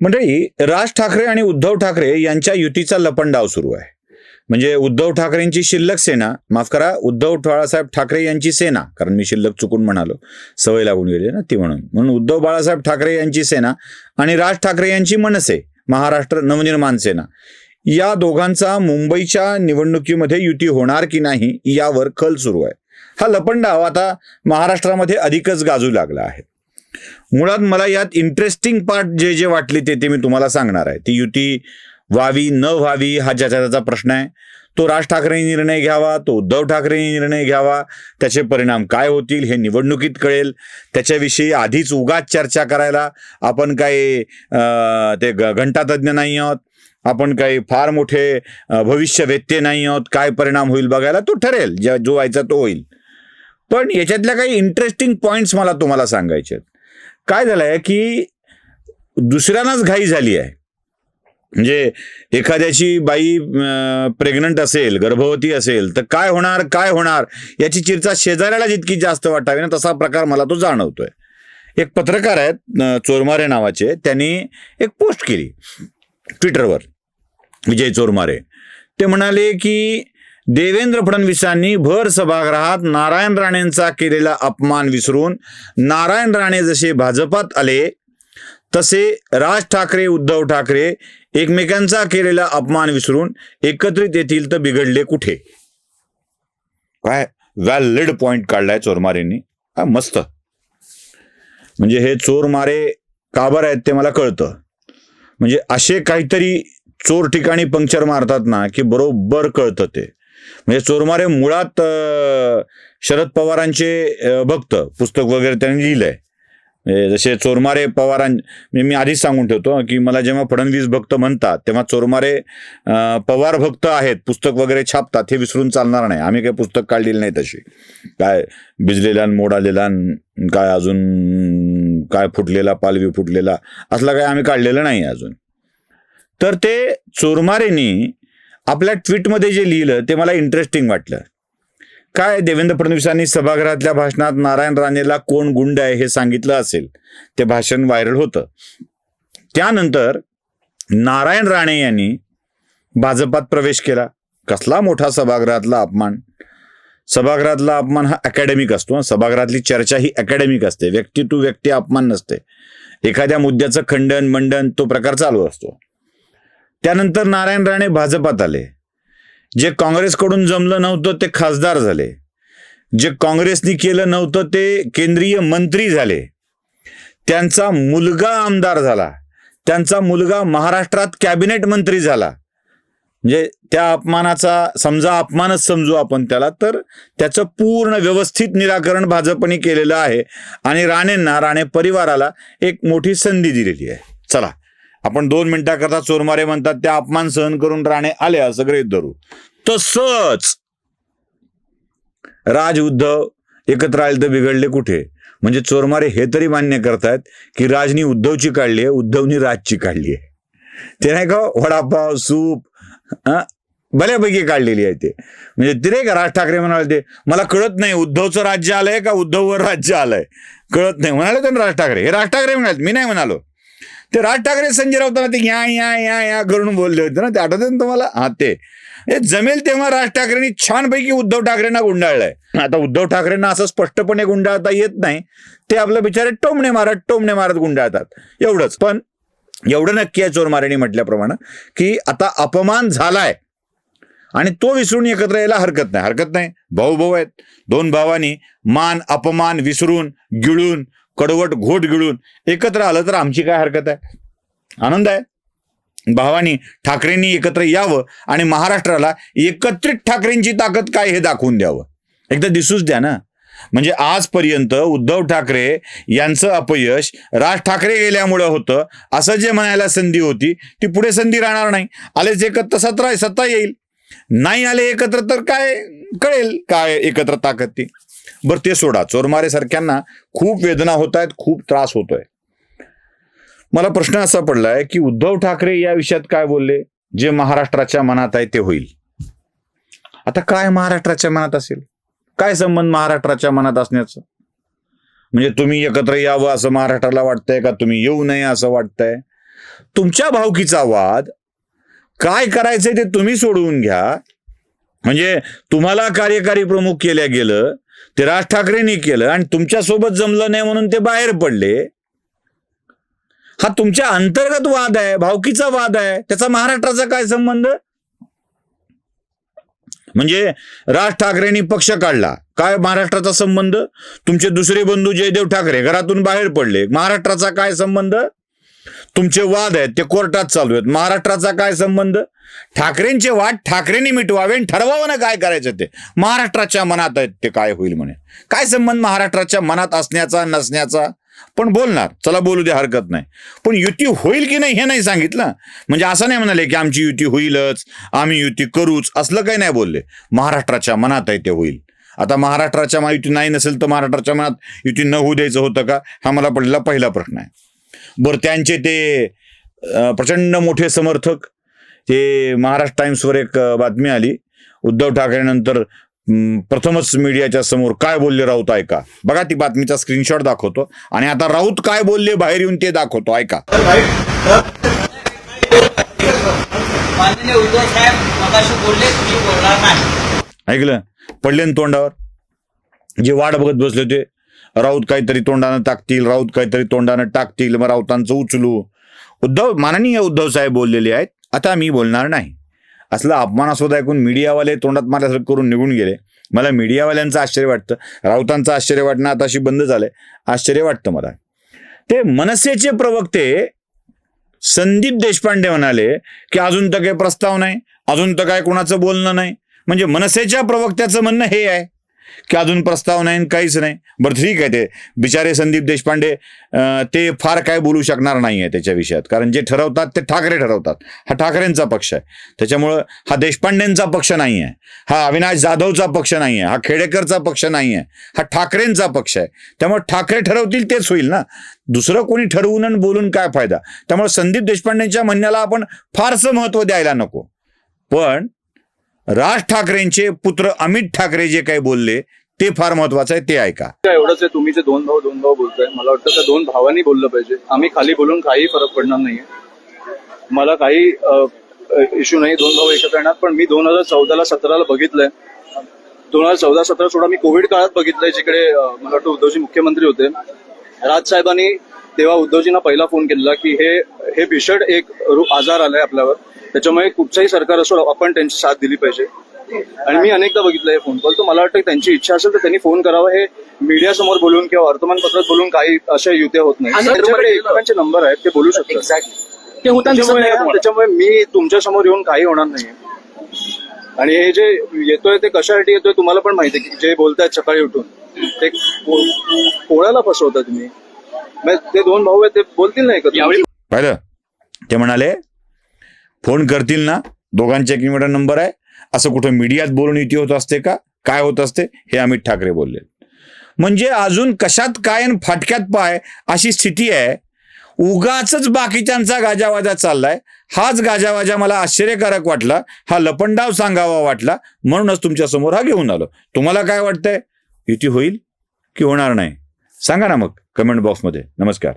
मंडळी राज ठाकरे आणि उद्धव ठाकरे यांच्या युतीचा लपंडाव सुरू आहे. म्हणजे उद्धव ठाकरेंची शिल्लक सेना माफ करा उद्धव बाळासाहेब ठाकरे यांची सेना कारण मी शिल्लक चुकून म्हणालो सवय लागून गेली ना ती म्हणून. म्हणून उद्धव बाळासाहेब ठाकरे यांची सेना आणि राज ठाकरे यांची मनसे महाराष्ट्र नवनिर्माण सेना या दोघांचा मुंबईच्या निवडणुकीमध्ये युती होणार की नाही यावर कल सुरू आहे. हा लपंडाव आता महाराष्ट्रामध्ये अधिकच गाजू लागला आहे. मुळात मला यात इंटरेस्टिंग पार्ट जे जे वाटले ते ते मी तुम्हाला सांगणार आहे. ती युती व्हावी न व्हावी हा ज्याचा त्याचा प्रश्न आहे. तो राज ठाकरेंनी निर्णय घ्यावा तो उद्धव ठाकरेंनी निर्णय घ्यावा त्याचे परिणाम काय होतील हे निवडणुकीत कळेल. त्याच्याविषयी आधीच उगाच चर्चा करायला आपण काही ते घंटातज्ञ नाही आहोत. आपण काही फार मोठे भविष्य भविष्यवेत्ते नाही आहोत. काय परिणाम होईल बघायला तो ठरेल ज्या जो व्हायचा तो होईल. पण याच्यातल्या काही इंटरेस्टिंग पॉईंट्स मला तुम्हाला सांगायचे आहेत. काय झालंय की दुसऱ्यांनाच घाई झाली आहे. म्हणजे एखाद्याची बाई प्रेग्नंट असेल गर्भवती असेल तर काय होणार काय होणार? याची चिरचा शेजाऱ्याला जितकी जास्त वाटावी ना तसा प्रकार मला तो जाणवतोय. एक पत्रकार आहेत चोरमारे नावाचे त्यांनी एक पोस्ट केली ट्विटरवर विजय चोरमारे. ते म्हणाले की देवेंद्र फडणवीसांनी भर सभागृहात नारायण राणेंचा केलेला अपमान विसरून नारायण राणे जसे भाजपात आले तसे राज ठाकरे उद्धव ठाकरे एकमेकांचा केलेला अपमान विसरून एकत्रित येतील तर बिघडले कुठे? काय व्हॅलिड पॉइंट काढलाय चोरमारेंनी? हा मस्त. म्हणजे हे चोरमारे काबर आहेत ते मला कळतं. म्हणजे असे काहीतरी चोर ठिकाणी पंक्चर मारतात ना की बरोबर कळतं ते. म्हणजे चोरमारे मुळात शरद पवारांचे भक्त. पुस्तक वगैरे त्यांनी लिहिलंय. म्हणजे जसे चोरमारे पवारां म्हणजे मी आधीच सांगून ठेवतो की मला जेव्हा फडणवीस भक्त म्हणतात तेव्हा चोरमारे पवार भक्त आहेत पुस्तक वगैरे छापतात हे विसरून चालणार नाही. आम्ही काही पुस्तक काढलेली नाही तशी. काय भिजलेला मोड मोडालेला काय अजून काय फुटलेला पालवी फुटलेला असला काय आम्ही काढलेलं नाही अजून. तर ते चोरमारेनी आपल्या ट्विटमध्ये जे लिहिलं ते मला इंटरेस्टिंग वाटलं. काय देवेंद्र फडणवीसांनी सभागृहातल्या भाषणात नारायण राणेला कोण गुंड आहे हे सांगितलं असेल ते भाषण व्हायरल होतं. त्यानंतर नारायण राणे यांनी भाजपात प्रवेश केला. कसला मोठा सभागृहातला अपमान. सभागृहातला अपमान हा अकॅडमिक असतो सभागृहातली चर्चा ही अकॅडमिक असते. व्यक्ती टू व्यक्ती अपमान नसते. एखाद्या मुद्द्याचं खंडन मंडन तो प्रकार चालू असतो. त्यानंतर नारायण राणे भाजपात आले. जे काँग्रेसकडून जमलं नव्हतं ते खासदार झाले. जे काँग्रेसनी केलं नव्हतं ते केंद्रीय मंत्री झाले. त्यांचा मुलगा आमदार झाला. त्यांचा मुलगा महाराष्ट्रात कॅबिनेट मंत्री झाला. म्हणजे त्या अपमानाचा समजा अपमानच समजू आपण त्याला तर त्याचं पूर्ण व्यवस्थित निराकरण भाजपने केलेलं आहे. आणि राणेंना राणे परिवाराला एक मोठी संधी दिलेली आहे. चला. आपण दोन मिनिटाकरता चोरमारे म्हणतात त्या अपमान सहन करून राणे आले असं गृहित धरू. तसंच राज उद्धव एकत्र आले तर बिघडले कुठे? म्हणजे चोरमारे हे तरी मान्य करतायत की राजनी उद्धवची काढली आहे उद्धवनी राजची काढली आहे. ते नाही का वडापाव सूप भल्यापैकी बऱ्यापैकी काढलेली आहे ते. म्हणजे ते नाही का राज ठाकरे म्हणाले ते मला कळत नाही उद्धवचं राज्य आलंय का उद्धववर राज्य आलंय? कळत नाही. म्हणाले ते राज ठाकरे. हे राज ठाकरे म्हणाले. मी नाही म्हणालो. ते राज ठाकरे संजय राऊतांना ते या या या या करून बोलले होते ना. ते आठवते ना तुम्हाला? हा ते. जमेल तेव्हा राज ठाकरेंनी छानपैकी उद्धव ठाकरेंना गुंडाळलंय. आता उद्धव ठाकरेंना असं स्पष्टपणे गुंडाळता येत नाही. ते आपलं बिचारे टोमणे मारत टोमणे मारत गुंडाळतात. एवढंच. पण एवढं नक्की आहे चोरमारेंनी म्हटल्याप्रमाणे की आता अपमान झालाय. आणि तो विसरून एकत्र यायला हरकत नाही. हरकत नाही. भाऊ भाऊ आहेत. दोन भावांनी मान अपमान विसरून गिळून कडवट घोट गिळून एकत्र आलं तर आमची काय हरकत आहे? आनंद आहे. भावानी ठाकरेंनी एकत्र यावं आणि महाराष्ट्राला एकत्रित ठाकरेंची ताकद काय हे दाखवून द्यावं? एकदा दिसूच द्या ना. म्हणजे आजपर्यंत उद्धव ठाकरे यांचं अपयश राज ठाकरे गेल्यामुळं होतं. असं जे म्हणायला संधी होती ती पुढे संधी राहणार नाही. आलेच एकत्र सत्रा सत्ता येईल. नाही आले एकत्र तर काय कळेल काय एकत्र ताकद ती? बरं ते सोडा. चोरमारे सारख्यांना खूप वेदना होत आहेत खूप त्रास होतोय. मला प्रश्न असा पडलाय की उद्धव ठाकरे या विषयात काय बोलले? जे महाराष्ट्राच्या मनात आहे ते होईल. आता काय महाराष्ट्राच्या मनात असेल? काय संबंध महाराष्ट्राच्या मनात असण्याचं? म्हणजे तुम्ही एकत्र यावं असं महाराष्ट्राला वाटतंय का? तुम्ही येऊ नये असं वाटतंय? तुमच्या भावकीचा वाद काय करायचंय ते तुम्ही सोडवून घ्या. म्हणजे तुम्हाला कार्यकारी प्रमुख केल्या गेलं ते राज ठाकरेंनी केलं आणि तुमच्यासोबत जमलं नाही म्हणून ते बाहेर पडले. हा तुमच्या अंतर्गत वाद आहे भावकीचा वाद आहे त्याचा महाराष्ट्राचा काय संबंध? म्हणजे राज ठाकरेंनी पक्ष काढला. काय महाराष्ट्राचा संबंध? तुमचे दुसरे बंधू जयदेव ठाकरे घरातून बाहेर पडले. महाराष्ट्राचा काय संबंध? तुमचे वाद आहेत ते कोर्टात चालू आहेत. महाराष्ट्राचा काय संबंध? ठाकरेंचे वाद ठाकरेंनी मिटवावे आणि ठरवावं ना काय करायचं ते. महाराष्ट्राच्या मनात आहेत ते काय होईल म्हणे. काय संबंध महाराष्ट्राच्या मनात असण्याचा नसण्याचा? पण बोलणार. चला बोलू दे हरकत नाही. पण युती होईल की नाही हे नाही सांगितलं. म्हणजे असं नाही म्हणाले की आमची युती होईलच आम्ही युती करूच असलं काही नाही बोलले. महाराष्ट्राच्या मनात आहे ते होईल. आता महाराष्ट्राच्या युती नाही नसेल तर महाराष्ट्राच्या मनात युती न होऊ द्यायचं होतं का? हा मला पडलेला पहिला प्रश्न आहे. बरं त्यांचे ते प्रचंड मोठे समर्थक ते महाराष्ट्र टाइम्सवर एक बातमी आली. उद्धव ठाकरेनंतर प्रथमच मीडियाच्या समोर काय बोलले राऊत ऐका. बघा ती बातमीचा स्क्रीनशॉट दाखवतो. आणि आता राऊत काय बोलले बाहेर येऊन ते दाखवतो ऐका. ऐकलं? पडले तोंडावर? जे वाट बघत बसले होते राऊत काहीतरी तोंडानं टाकतील राऊत काहीतरी तोंडानं टाकतील मग राऊतांचं उचलू. उद्धव माननीय उद्धव साहेब बोललेले आहेत आता मी बोलणार नाही. असलं अपमानास्पद ऐकून मीडियावाले तोंडात माझ्यासारखं करून निघून गेले. मला मीडियावाल्यांचं आश्चर्य वाटतं राऊतांचं आश्चर्य वाटणं आता अशी बंद झालंय. आश्चर्य वाटतं मला. ते मनसेचे प्रवक्ते संदीप देशपांडे म्हणाले की अजून तर काही प्रस्ताव नाही अजून तर काय कोणाचं बोलणं नाही. म्हणजे मनसेच्या प्रवक्त्याचं म्हणणं हे आहे. की अजून प्रस्ताव नाही काहीच नाही. बरं ठीक आहे ते. बिचारे संदीप देशपांडे ते फार काय बोलू शकणार नाही आहे त्याच्या विषयात. कारण जे ठरवतात ते ठाकरे ठरवतात. हा ठाकरेंचा पक्ष आहे. त्याच्यामुळं हा देशपांडेंचा पक्ष नाही आहे हा अविनाश जाधवचा पक्ष नाही आहे हा खेडेकरचा पक्ष नाही आहे हा ठाकरेंचा पक्ष आहे. त्यामुळे ठाकरे ठरवतील तेच होईल ना. दुसरं कोणी ठरवून आणि बोलून काय फायदा? त्यामुळे संदीप देशपांडेंच्या म्हणण्याला आपण फारसं महत्त्व द्यायला नको. पण राज ठाकरेंचे पुत्र अमित ठाकरे जे काही बोलले ते फार महत्वाचं आहे ते ऐका. एवढंच आहे तुम्ही जे दोन भाऊ दोन भाऊ बोलताय मला वाटतं त्या दोन भावांनी बोललं पाहिजे. आम्ही खाली बोलून काही फरक पडणार नाहीये. मला काही इश्यू नाही दोन भाऊ एकत्र येणार पण मी दोन हजार चौदाला सतराला बघितलंय. दोन हजार चौदा सतरा सोळा मी कोविड काळात बघितलंय जिकडे मला वाटतं उद्धवजी मुख्यमंत्री होते. राज साहेबांनी तेव्हा उद्धवजींना पहिला फोन केलेला की हे हे भीषण एक आजार आलाय आपल्यावर. त्याच्यामुळे कुठचंही सरकार असो आपण त्यांची साथ दिली पाहिजे. आणि मी अनेकदा बघितलंय फोन कॉल तर मला वाटतं त्यांची इच्छा असेल तर त्यांनी फोन करावा. हे मीडिया समोर बोलून किंवा वर्तमानपत्रात बोलून काही अशा युत्या होत नाही. त्यांच्याकडे एकमेकांचे नंबर आहेत ते बोलू शकतात. त्याच्यामुळे मी तुमच्यासमोर येऊन काही होणार नाही आणि हे जे येतोय ते कशासाठी येतोय तुम्हाला पण माहिती आहे की जे बोलतायत सकाळी उठून ते पोळ्याला फसवता तुम्ही. मग ते दोन भाऊ आहेत ते बोलतील नाही का यावेळी पाहिलं? ते म्हणाले फोन करतील ना? दोघांचे एकमेकांचा नंबर आहे. असं कुठं मीडियात बोलून युती होत असते का? काय होत असते? हे अमित ठाकरे बोलले. म्हणजे अजून कशात काय आणि फाटक्यात पाय अशी स्थिती आहे. उगाच बाकीच्यांचा गाजावाजा चाललाय. हाच गाजावाजा मला आश्चर्यकारक वाटला. हा लपंडाव सांगावा वाटला. म्हणूनच तुमच्यासमोर हा घेऊन आलो. तुम्हाला काय वाटतंय? युती होईल की होणार नाही? सांगा ना मग कमेंट बॉक्समध्ये नमस्कार.